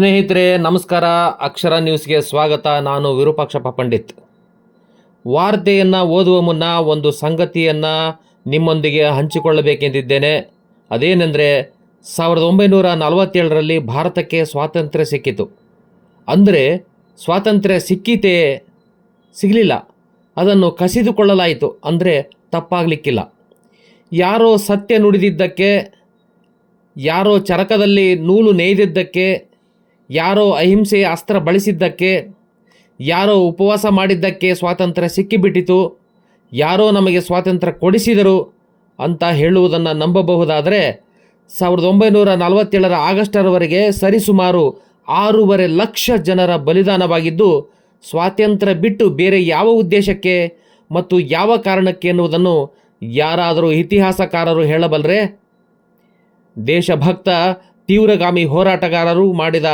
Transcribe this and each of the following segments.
ಸ್ನೇಹಿತರೆ, ನಮಸ್ಕಾರ. ಅಕ್ಷರ ನ್ಯೂಸ್ಗೆ ಸ್ವಾಗತ. ನಾನು ವಿರೂಪಾಕ್ಷಪ್ಪ ಪಂಡಿತ್ ವಾರ್ತೆಯನ್ನು ಓದುವ ಮುನ್ನ ಒಂದು ಸಂಗತಿಯನ್ನು ನಿಮ್ಮೊಂದಿಗೆ ಹಂಚಿಕೊಳ್ಳಬೇಕೆಂದಿದ್ದೇನೆ. ಅದೇನೆಂದರೆ, ಸಾವಿರದ ಒಂಬೈನೂರ ನಲವತ್ತೇಳರಲ್ಲಿ ಭಾರತಕ್ಕೆ ಸ್ವಾತಂತ್ರ್ಯ ಸಿಕ್ಕಿತು. ಅಂದರೆ, ಸ್ವಾತಂತ್ರ್ಯ ಸಿಕ್ಕಿತೇ ಸಿಗಲಿಲ್ಲ. ಅದನ್ನು ಕಸಿದುಕೊಳ್ಳಲಾಯಿತು. ಅಂದರೆ, ತಪ್ಪಾಗಲಿಕ್ಕಿಲ್ಲ. ಯಾರೋ ಸತ್ಯ ನುಡಿದಿದ್ದಕ್ಕೆ, ಯಾರೋ ಚರಕದಲ್ಲಿ ನೂಲು ನೇಯ್ದಿದ್ದಕ್ಕೆ ಯಾರೋ ಅಹಿಂಸೆಯ ಅಸ್ತ್ರ ಬಳಸಿದ್ದಕ್ಕೆ, ಯಾರೋ ಉಪವಾಸ ಮಾಡಿದ್ದಕ್ಕೆ ಸ್ವಾತಂತ್ರ್ಯ ಸಿಕ್ಕಿಬಿಟ್ಟಿತು, ಯಾರೋ ನಮಗೆ ಸ್ವಾತಂತ್ರ್ಯ ಕೊಡಿಸಿದರು ಅಂತ ಹೇಳುವುದನ್ನು ನಂಬಬಹುದಾದರೆ ಸಾವಿರದ ಒಂಬೈನೂರ ನಲವತ್ತೇಳರ ಆಗಸ್ಟರವರೆಗೆ ಸರಿಸುಮಾರು ಆರೂವರೆ ಲಕ್ಷ ಜನರ ಬಲಿದಾನವಾಗಿದ್ದು, ಸ್ವಾತಂತ್ರ್ಯ ಬಿಟ್ಟು ಬೇರೆ ಯಾವ ಉದ್ದೇಶಕ್ಕೆ ಮತ್ತು ಯಾವ ಕಾರಣಕ್ಕೆ ಎನ್ನುವುದನ್ನು ಯಾರಾದರೂ ಇತಿಹಾಸಕಾರರು ಹೇಳಬಲ್ಲರೆ ದೇಶಭಕ್ತ ತೀವ್ರಗಾಮಿ ಹೋರಾಟಗಾರರು ಮಾಡಿದ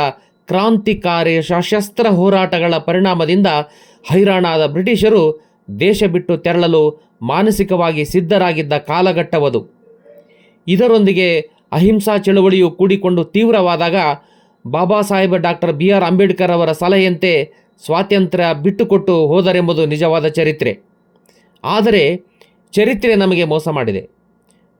ಕ್ರಾಂತಿಕಾರಿ ಸಶಸ್ತ್ರ ಹೋರಾಟಗಳ ಪರಿಣಾಮದಿಂದ ಹೈರಾಣಾದ ಬ್ರಿಟಿಷರು ದೇಶ ಬಿಟ್ಟು ತೆರಳಲು ಮಾನಸಿಕವಾಗಿ ಸಿದ್ಧರಾಗಿದ್ದ ಕಾಲಘಟ್ಟವದು. ಇದರೊಂದಿಗೆ ಅಹಿಂಸಾ ಚಳುವಳಿಯು ಕೂಡಿಕೊಂಡು ತೀವ್ರವಾದಾಗ Baba Saheb doctor B R Ambedkar ಅವರ ಸಲಹೆಯಂತೆ ಸ್ವಾತಂತ್ರ್ಯ ಬಿಟ್ಟುಕೊಟ್ಟು ಹೋದರೆಂಬುದು ನಿಜವಾದ ಚರಿತ್ರೆ. ಆದರೆ, ಚರಿತ್ರೆ ನಮಗೆ ಮೋಸ ಮಾಡಿದೆ.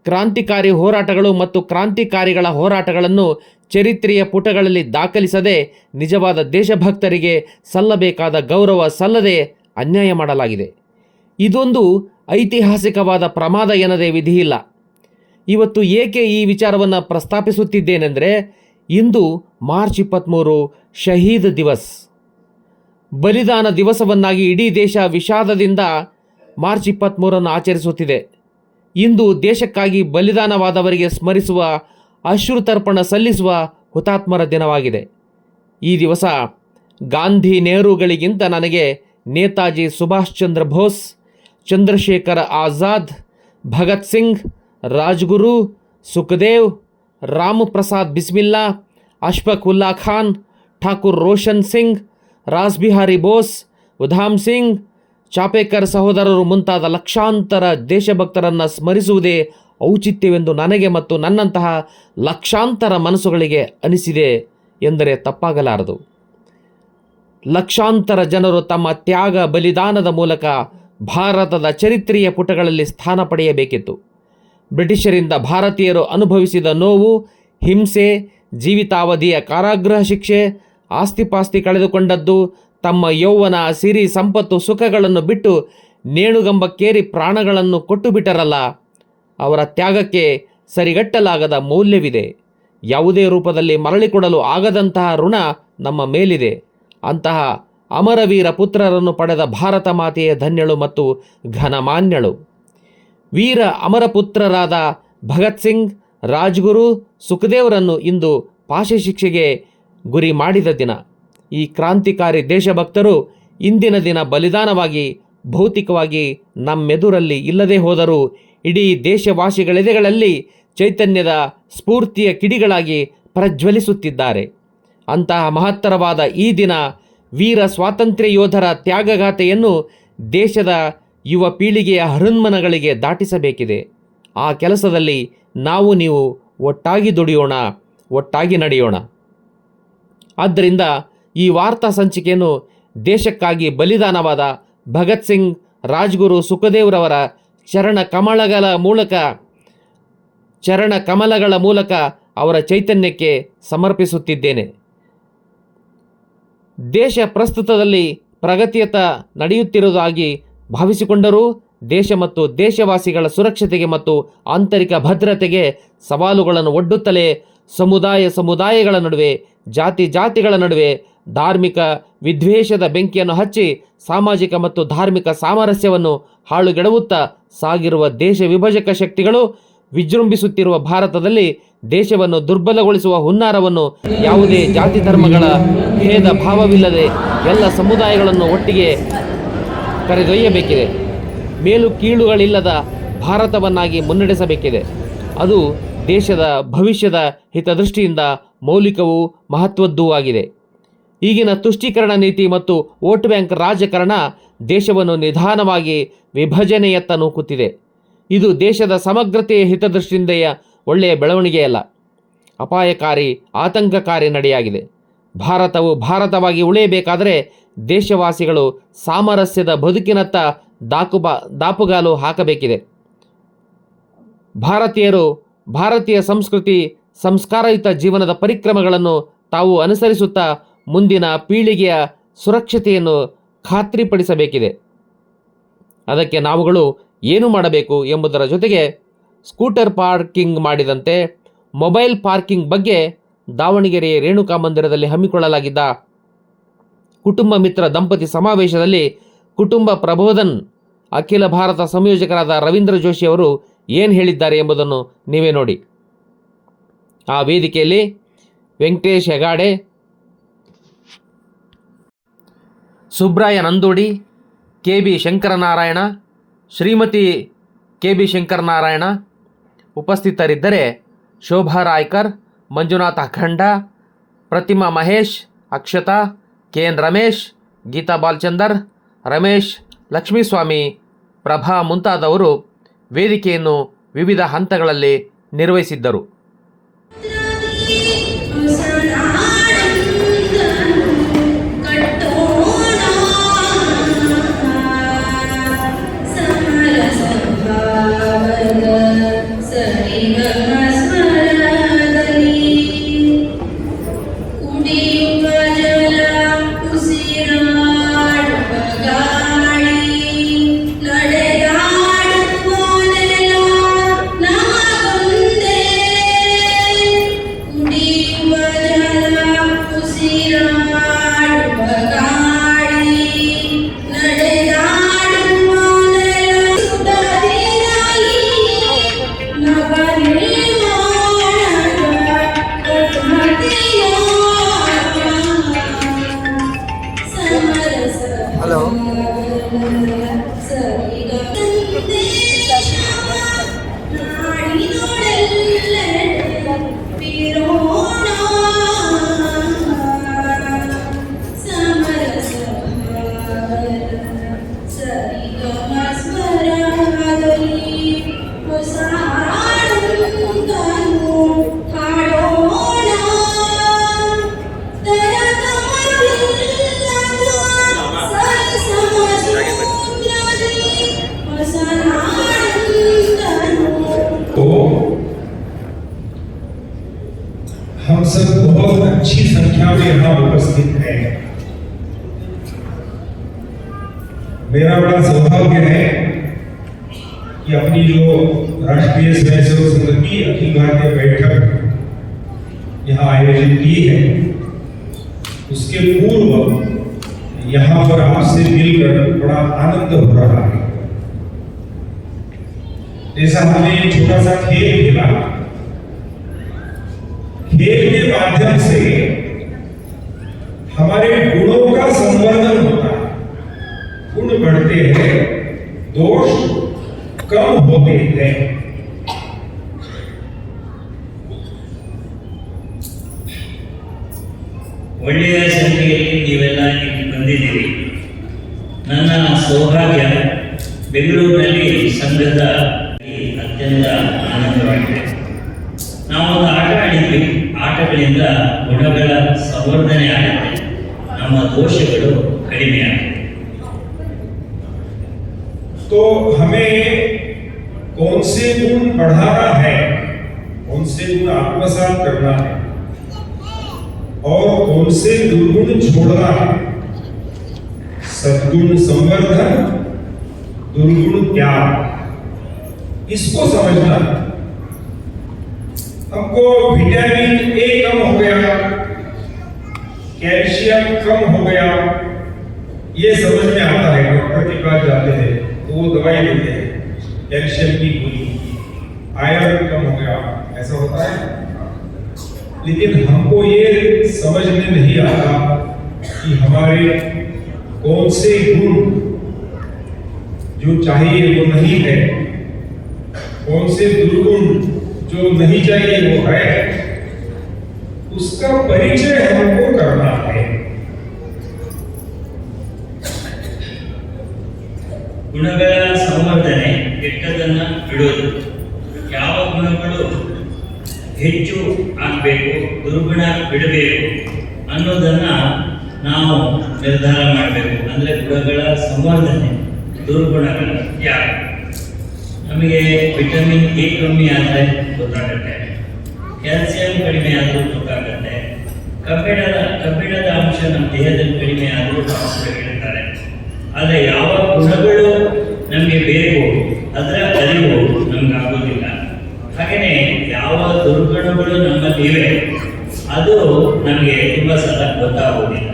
ಕ್ರಾಂತಿಕಾರಿ ಹೋರಾಟಗಳು ಮತ್ತು ಕ್ರಾಂತಿಕಾರಿಗಳ ಹೋರಾಟಗಳನ್ನು ಚರಿತ್ರೆಯ ಪುಟಗಳಲ್ಲಿ ದಾಖಲಿಸದೆ ನಿಜವಾದ ದೇಶಭಕ್ತರಿಗೆ ಸಲ್ಲಬೇಕಾದ ಗೌರವ ಸಲ್ಲದೆ ಅನ್ಯಾಯ ಮಾಡಲಾಗಿದೆ. ಇದೊಂದು ಐತಿಹಾಸಿಕವಾದ ಪ್ರಮಾದ ಎನ್ನದೇ ವಿಧಿಯಿಲ್ಲ. ಇವತ್ತು ಏಕೆ ಈ ವಿಚಾರವನ್ನು ಪ್ರಸ್ತಾಪಿಸುತ್ತಿದ್ದೇನೆಂದರೆ, ಇಂದು ಮಾರ್ಚ್ ಇಪ್ಪತ್ತ್ಮೂರು ಶಹೀದ್ ದಿವಸ್. ಬಲಿದಾನ ದಿವಸವನ್ನಾಗಿ ಇಡೀ ದೇಶ ವಿಷಾದದಿಂದ ಮಾರ್ಚ್ ಇಪ್ಪತ್ತ್ಮೂರನ್ನು ಆಚರಿಸುತ್ತಿದೆ. ಇಂದು ದೇಶಕ್ಕಾಗಿ ಬಲಿದಾನವಾದವರಿಗೆ ಸ್ಮರಿಸುವ, ಅಶ್ರುತರ್ಪಣ ಸಲ್ಲಿಸುವ ಹುತಾತ್ಮರ ದಿನವಾಗಿದೆ. ಈ ದಿವಸ ಗಾಂಧಿ ನೆಹರುಗಳಿಗಿಂತ ನನಗೆ ನೇತಾಜಿ ಸುಭಾಷ್ ಚಂದ್ರ ಬೋಸ್, ಚಂದ್ರಶೇಖರ ಆಜಾದ್, ಭಗತ್ ಸಿಂಗ್, ರಾಜ್ಗುರು, ಸುಖದೇವ್, ರಾಮಪ್ರಸಾದ್ ಬಿಸ್ಮಿಲ್ಲಾ, ಅಶ್ಫಕ್ ಉಲ್ಲಾ ಖಾನ್, ಠಾಕೂರ್ ರೋಷನ್ ಸಿಂಗ್, ರಾಸ್ಬಿಹಾರಿ ಬೋಸ್, ಉಧಾಮ್ ಸಿಂಗ್ ಚಾಪೇಕರ್ ಸಹೋದರರು ಮುಂತಾದ ಲಕ್ಷಾಂತರ ದೇಶಭಕ್ತರನ್ನು ಸ್ಮರಿಸುವುದೇ ಔಚಿತ್ಯವೆಂದು ನನಗೆ ಮತ್ತು ನನ್ನಂತಹ ಲಕ್ಷಾಂತರ ಮನಸ್ಸುಗಳಿಗೆ ಅನಿಸಿದೆ ಎಂದರೆ ತಪ್ಪಾಗಲಾರದು. ಲಕ್ಷಾಂತರ ಜನರು ತಮ್ಮ ತ್ಯಾಗ ಬಲಿದಾನದ ಮೂಲಕ ಭಾರತದ ಚರಿತ್ರೆಯ ಪುಟಗಳಲ್ಲಿ ಸ್ಥಾನ ಪಡೆಯಬೇಕಿತ್ತು. ಬ್ರಿಟಿಷರಿಂದ ಭಾರತೀಯರು ಅನುಭವಿಸಿದ ನೋವು, ಹಿಂಸೆ, ಜೀವಿತಾವಧಿಯ ಕಾರಾಗೃಹ ಶಿಕ್ಷೆ, ಆಸ್ತಿಪಾಸ್ತಿ ಕಳೆದುಕೊಂಡದ್ದು ತಮ್ಮ ಯೌವನ ಸಿರಿ ಸಂಪತ್ತು ಸುಖಗಳನ್ನು ಬಿಟ್ಟು ನೇಣುಗಂಬಕ್ಕೇರಿ ಪ್ರಾಣಗಳನ್ನು ಕೊಟ್ಟು ಬಿಟ್ಟರಲ್ಲ ಅವರ ತ್ಯಾಗಕ್ಕೆ ಸರಿಗಟ್ಟಲಾಗದ ಮೌಲ್ಯವಿದೆ. ಯಾವುದೇ ರೂಪದಲ್ಲಿ ಮರಳಿಕೊಡಲು ಆಗದಂತಹ ಋಣ ನಮ್ಮ ಮೇಲಿದೆ. ಅಂತಹ ಅಮರವೀರ ಪುತ್ರರನ್ನು ಪಡೆದ ಭಾರತ ಮಾತೆಯ ಧನ್ಯಳು ಮತ್ತು ಘನಮಾನ್ಯಳು. ವೀರ ಅಮರಪುತ್ರರಾದ ಭಗತ್ ಸಿಂಗ್, ರಾಜ್ಗುರು ಸುಖದೇವರನ್ನು ಇಂದು ಪಾಶೆ ಶಿಕ್ಷೆಗೆ ಗುರಿ ಮಾಡಿದ ದಿನ. ಈ ಕ್ರಾಂತಿಕಾರಿ ದೇಶಭಕ್ತರು ಇಂದಿನ ದಿನ ಬಲಿದಾನವಾಗಿ, ಭೌತಿಕವಾಗಿ ನಮ್ಮೆದುರಲ್ಲಿ ಇಲ್ಲದೆ ಹೋದರೂ ಇಡೀ ದೇಶವಾಸಿಗಳೆದೆಗಳಲ್ಲಿ ಚೈತನ್ಯದ ಸ್ಫೂರ್ತಿಯ ಕಿಡಿಗಳಾಗಿ ಪ್ರಜ್ವಲಿಸುತ್ತಿದ್ದಾರೆ. ಅಂತಹ ಮಹತ್ತರವಾದ ಈ ದಿನ ವೀರ ಸ್ವಾತಂತ್ರ್ಯ ಯೋಧರ ತ್ಯಾಗಗಾಥೆಯನ್ನು ದೇಶದ ಯುವ ಪೀಳಿಗೆಯ ಹೃನ್ಮನಗಳಿಗೆ ದಾಟಿಸಬೇಕಿದೆ. ಆ ಕೆಲಸದಲ್ಲಿ ನಾವು ನೀವು ಒಟ್ಟಾಗಿ ದುಡಿಯೋಣ, ಒಟ್ಟಾಗಿ ನಡೆಯೋಣ. ಆದ್ದರಿಂದ ಈ ವಾರ್ತಾ ಸಂಚಿಕೆಯನ್ನು ದೇಶಕ್ಕಾಗಿ ಬಲಿದಾನವಾದ ಭಗತ್ ಸಿಂಗ್, ರಾಜ್ಗುರು ಸುಖದೇವ್ರವರ ಚರಣ ಕಮಲಗಳ ಮೂಲಕ, ಚರಣ ಕಮಲಗಳ ಮೂಲಕ ಅವರ ಚೈತನ್ಯಕ್ಕೆ ಸಮರ್ಪಿಸುತ್ತಿದ್ದೇನೆ. ದೇಶ ಪ್ರಸ್ತುತದಲ್ಲಿ ಪ್ರಗತಿಯತ್ತ ನಡೆಯುತ್ತಿರುವುದಾಗಿ ಭಾವಿಸಿಕೊಂಡರೂ ದೇಶ ಮತ್ತು ದೇಶವಾಸಿಗಳ ಸುರಕ್ಷತೆಗೆ ಮತ್ತು ಆಂತರಿಕ ಭದ್ರತೆಗೆ ಸವಾಲುಗಳನ್ನು ಒಡ್ಡುತ್ತಲೇ ಸಮುದಾಯ ಸಮುದಾಯಗಳ ನಡುವೆ, ಜಾತಿ ಜಾತಿಗಳ ನಡುವೆ ಧಾರ್ಮಿಕ ವಿದ್ವೇಷದ ಬೆಂಕಿಯನ್ನು ಹಚ್ಚಿ ಸಾಮಾಜಿಕ ಮತ್ತು ಧಾರ್ಮಿಕ ಸಾಮರಸ್ಯವನ್ನು ಹಾಳುಗೆಡವುತ್ತಾ ಸಾಗಿರುವ ದೇಶ ವಿಭಜಕ ಶಕ್ತಿಗಳು ವಿಜೃಂಭಿಸುತ್ತಿರುವ ಭಾರತದಲ್ಲಿ ದೇಶವನ್ನು ದುರ್ಬಲಗೊಳಿಸುವ ಹುನ್ನಾರವನ್ನು ಯಾವುದೇ ಜಾತಿ ಧರ್ಮಗಳ ಭೇದ ಭಾವವಿಲ್ಲದೆ ಎಲ್ಲ ಸಮುದಾಯಗಳನ್ನು ಒಟ್ಟಿಗೆ ಕರೆದೊಯ್ಯಬೇಕಿದೆ. ಮೇಲು ಕೀಳುಗಳಿಲ್ಲದ ಭಾರತವನ್ನಾಗಿ ಮುನ್ನಡೆಸಬೇಕಿದೆ. ಅದು ದೇಶದ ಭವಿಷ್ಯದ ಹಿತದೃಷ್ಟಿಯಿಂದ ಮೌಲಿಕವೂ ಮಹತ್ವದ್ದೂ ಆಗಿದೆ. ಈಗಿನ ತುಷ್ಟೀಕರಣ ನೀತಿ ಮತ್ತು ವೋಟ್ ಬ್ಯಾಂಕ್ ರಾಜಕಾರಣ ದೇಶವನ್ನು ನಿಧಾನವಾಗಿ ವಿಭಜನೆಯತ್ತ ನೂಕುತ್ತಿದೆ. ಇದು ದೇಶದ ಸಮಗ್ರತೆಯ ಹಿತದೃಷ್ಟಿಯಿಂದೆಯ ಒಳ್ಳೆಯ ಬೆಳವಣಿಗೆಯಲ್ಲ ಅಪಾಯಕಾರಿ, ಆತಂಕಕಾರಿ ನಡೆಯಾಗಿದೆ. ಭಾರತವು ಭಾರತವಾಗಿ ಉಳಿಯಬೇಕಾದರೆ ದೇಶವಾಸಿಗಳು ಸಾಮರಸ್ಯದ ಬದುಕಿನತ್ತ ದಾಕುಬಾ, ದಾಪುಗಾಲು ಹಾಕಬೇಕಿದೆ. ಭಾರತೀಯರು, ಭಾರತೀಯ ಸಂಸ್ಕೃತಿ, ಸಂಸ್ಕಾರಯುತ ಜೀವನದ ಪರಿಕ್ರಮಗಳನ್ನು ತಾವು ಅನುಸರಿಸುತ್ತಾ ಮುಂದಿನ ಪೀಳಿಗೆಯ ಸುರಕ್ಷತೆಯನ್ನು ಖಾತ್ರಿಪಡಿಸಬೇಕಿದೆ. ಅದಕ್ಕೆ ನಾವುಗಳು ಏನು ಮಾಡಬೇಕು ಎಂಬುದರ ಜೊತೆಗೆ ಸ್ಕೂಟರ್ ಪಾರ್ಕಿಂಗ್ ಮಾಡಿದಂತೆ ಮೊಬೈಲ್ ಪಾರ್ಕಿಂಗ್ ಬಗ್ಗೆ ದಾವಣಗೆರೆಯ ರೇಣುಕಾ ಮಂದಿರದಲ್ಲಿ ಹಮ್ಮಿಕೊಳ್ಳಲಾಗಿದ್ದ ಕುಟುಂಬ ಮಿತ್ರ ದಂಪತಿ ಸಮಾವೇಶದಲ್ಲಿ ಕುಟುಂಬ ಪ್ರಬೋಧನ್ ಅಖಿಲ ಭಾರತ ಸಂಯೋಜಕರಾದ ರವೀಂದ್ರ ಜೋಶಿ ಅವರು ಏನು ಹೇಳಿದ್ದಾರೆ ಎಂಬುದನ್ನು ನೀವೇ ನೋಡಿ. ಆ ವೇದಿಕೆಯಲ್ಲಿ Venkatesh Hegade Subraya Nandodi K B Shankaranarayana, Shrimati K B Shankaranarayana ಉಪಸ್ಥಿತರಿದ್ದರೆ Shobha Raikar, Manjunath Akhanda, Pratima Mahesh, Akshata K N Ramesh, Geeta Balchandar, Ramesh ಲಕ್ಷ್ಮೀಸ್ವಾಮಿ Prabha ಮುಂತಾದವರು ವೇದಿಕೆಯನ್ನು ವಿವಿಧ ಹಂತಗಳಲ್ಲಿ ನಿರ್ವಹಿಸಿದ್ದರು. دينك جلا أسيرا संख्या में यहाँ उपस्थित हैं? मेरा बड़ा सौभाग्य है कि अपनी जो राष्ट्रीय स्वयंसेवक संघ की अखिल भारतीय बैठक यहाँ आयोजित की है। उसके पूर्व यहाँ पर आपसे मिलकर बड़ा आनंद हो रहा है। जैसा हमने एक छोटा सा खेल खेला, खेल के माध्यम से हमारे गुणों का संवर्धन होता है गुण बढ़ते हैं दोष कम होते हैं ಒಳ್ಳೆಯ ಸಂಖ್ಯೆಯಲ್ಲಿ ನೀವೆಲ್ಲ ಇಲ್ಲಿ ಬಂದಿದ್ದೀರಿ ನನ್ನ ಸೌಭಾಗ್ಯ ಬೆಂಗಳೂರಿನಲ್ಲಿ ಸಂಘದ ಈ ಅತ್ಯಂತ ಆನಂದವಾಗಿದೆ ನಾವು ಒಂದು ಆಟ ಆಡಿದ್ವಿ ಆಟಗಳಿಂದ ಗುಣಗಳ ಸಂವರ್ಧನೆ ಆಗುತ್ತೆ ನಮ್ಮ ದೋಷಗಳು ಕಡಿಮೆ ಆಗುತ್ತೆ तो हमें कौन से गुण बढ़ाना है कौन से गुण आत्मसात करना है और कौन से दुर्गुण छोड़ना है सद्गुण संवर्धन दुर्गुण त्याग इसको समझना है। हमको विटामिन ए कम हो गया कैल्शियम कम हो गया। ये समझ में आता है, डॉक्टर के पास जाते हैं तो वो दवाई देते हैं। कैल्शियम की गोली। आयरन कम हो गया। ऐसा होता है? लेकिन हमको ये समझ में नहीं आता कि हमारे कौन से गुण जो चाहिए वो नहीं है। कौन से दुर्गुण जो नहीं चाहिए वो है? उसका परिचय हमको करना है ಗುಣಗಳ ಸಂವರ್ಧನೆ ಕೆಟ್ಟದನ್ನ ಬಿಡೋದು ಯಾವ ಗುಣಗಳು ಹೆಚ್ಚು ಆಗಬೇಕು ದುರ್ಗುಣ ಬಿಡಬೇಕು ಅನ್ನೋದನ್ನ ನಾವು ನಿರ್ಧಾರ ಮಾಡಬೇಕು ಅಂದ್ರೆ ಗುಣಗಳ ಸಂವರ್ಧನೆ ದುರ್ಗುಣಗಳ ಯಾಕೆ ನಮಗೆ ವಿಟಮಿನ್ ಎ ಕಮ್ಮಿ ಆದರೆ ಗೊತ್ತಾಗುತ್ತೆ ಕ್ಯಾಲ್ಸಿಯಂ ಕಡಿಮೆ ಆದರೂ ಗೊತ್ತಾಗುತ್ತೆ ಕಬ್ಬಿಣದ ಕಬ್ಬಿಣದ ಅಂಶ ನಮ್ಮ ದೇಹದಲ್ಲಿ ಕಡಿಮೆ ಆದರೂ ಡಾಕ್ಟರ್ ಹೇಳ್ತಾರೆ ಆದರೆ ಯಾವ ಗುಣಗಳು ನಮಗೆ ಬೇಕು ಅದರ ಅರಿವು ನಮ್ಗೆ ಆಗೋದಿಲ್ಲ ಹಾಗೆಯೇ ಯಾವ ದುರ್ಗುಣಗಳು ನಮ್ಮಲ್ಲಿ ಇವೆ ಅದು ನಮಗೆ ತುಂಬ ಸಲ ಗೊತ್ತಾಗೋದಿಲ್ಲ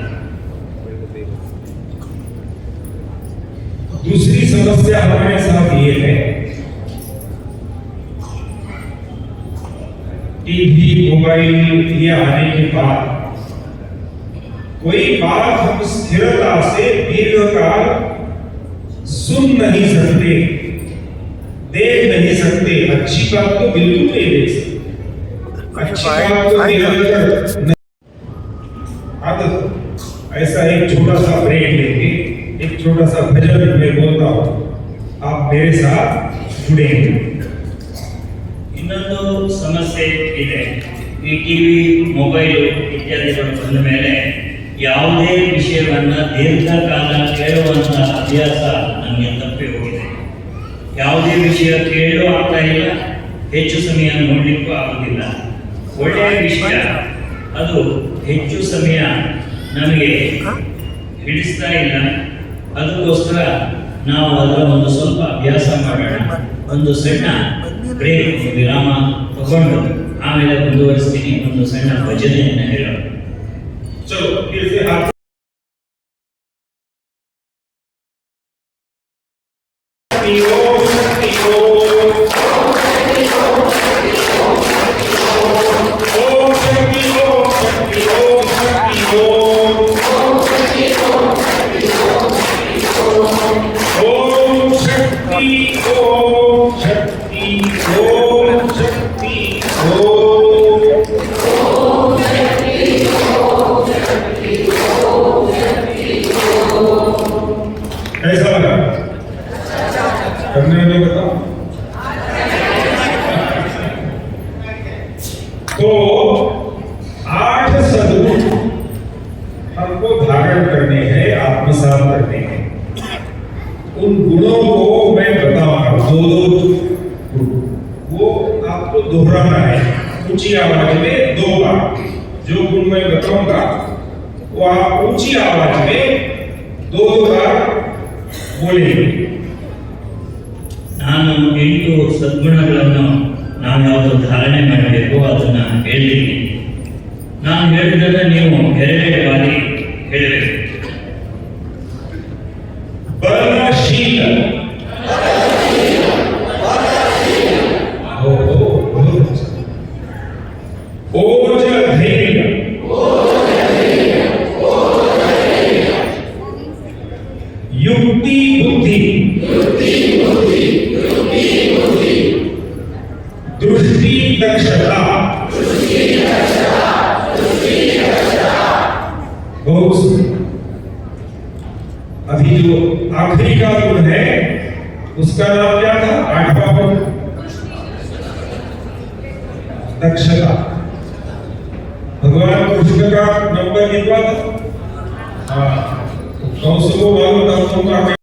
दूसरी समस्या हमारे साथ टीवी मोबाइल ये आने के बाद कोई बात हम स्थिरता से दीर्घकाल सुन नहीं सकते देख नहीं सकते। अच्छी बात तो बिल्कुल नहीं देख सकते। अच्छी बात तो नहीं- आदत ऐसा एक छोटा सा ब्रेक लेंगे। एक छोटा सा भजन मैं बोलता हूँ। आप मेरे साथ जुड़ेंगे। ಇನ್ನೊಂದು ಸಮಸ್ಯೆ ಇದೆ. ಈ ಟಿವಿ, ಮೊಬೈಲ್ ಇತ್ಯಾದಿಗಳು ಬಂದ ಮೇಲೆ ಯಾವುದೇ ವಿಷಯವನ್ನು ದೀರ್ಘಕಾಲ ಕೇಳುವಂತ ಅಭ್ಯಾಸ ನನಗೆ ತಪ್ಪಿ ಹೋಗಿದೆ. ಯಾವುದೇ ವಿಷಯ ಕೇಳೋ ಆಗ್ತಾ ಇಲ್ಲ. ಹೆಚ್ಚು ಸಮಯ ನೋಡಲಿಕ್ಕೂ ಆಗುದಿಲ್ಲ. ಒಳ್ಳೆಯ ವಿಷಯ, ಅದು ಹೆಚ್ಚು ಸಮಯ ನಮಗೆ ಹಿಡಿಸ್ತಾ ಇಲ್ಲ. ಅದಕ್ಕೋಸ್ಕರ ನಾವು ಅದರ ಒಂದು ಸ್ವಲ್ಪ ಅಭ್ಯಾಸ ಮಾಡೋಣ. ಒಂದು ಸಣ್ಣ ಗ್ರೇಟ್ ವಿರಾಮ ತಗೊಂಡು ಆಮೇಲೆ ಮುಂದುವರಿಸ್ತೀನಿ ಒಂದು ಸಣ್ಣ ಭಜನೆಯನ್ನು ಹೇಳೋಣ ಚಲೋ you तो आठ सदगुण हमको धारण करने हैं आत्मसात करने हैं उन गुणों को मैं बताऊंगा दो दो गुण। वो आपको दोहराना है ऊंची आवाज में दो बार जो गुण मैं बताऊंगा वो आप ऊंची आवाज में दो दो बार बोलेंगे ನಾನು ಎಂಟು ಸದ್ಗುಣಗಳನ್ನು ನಾವು ಯಾವುದು ಧಾರಣೆ ಮಾಡಬೇಕು ಅದನ್ನ ಹೇಳ್ತೀನಿ. ನಾನು ಹೇಳಿದಾಗ ನೀವು ಎರಡೆರಡು ಬಾರಿ ಹೇಳಬೇಕು. सुंदर। अभी जो आखिरी का गुण है, उसका नाम क्या था? आठवा गुण। दक्षता। भगवान कृष्ण का नंबर कितना था हाँ कौन को मालूम था?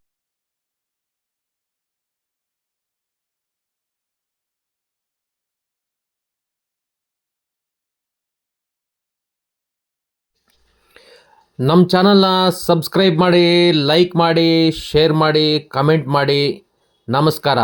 ನಮ್ಮ ಚಾನಲ್ನ ಸಬ್ಸ್ಕ್ರೈಬ್ ಮಾಡಿ ಲೈಕ್ ಮಾಡಿ ಶೇರ್ ಮಾಡಿ ಕಮೆಂಟ್ ಮಾಡಿ. ನಮಸ್ಕಾರ.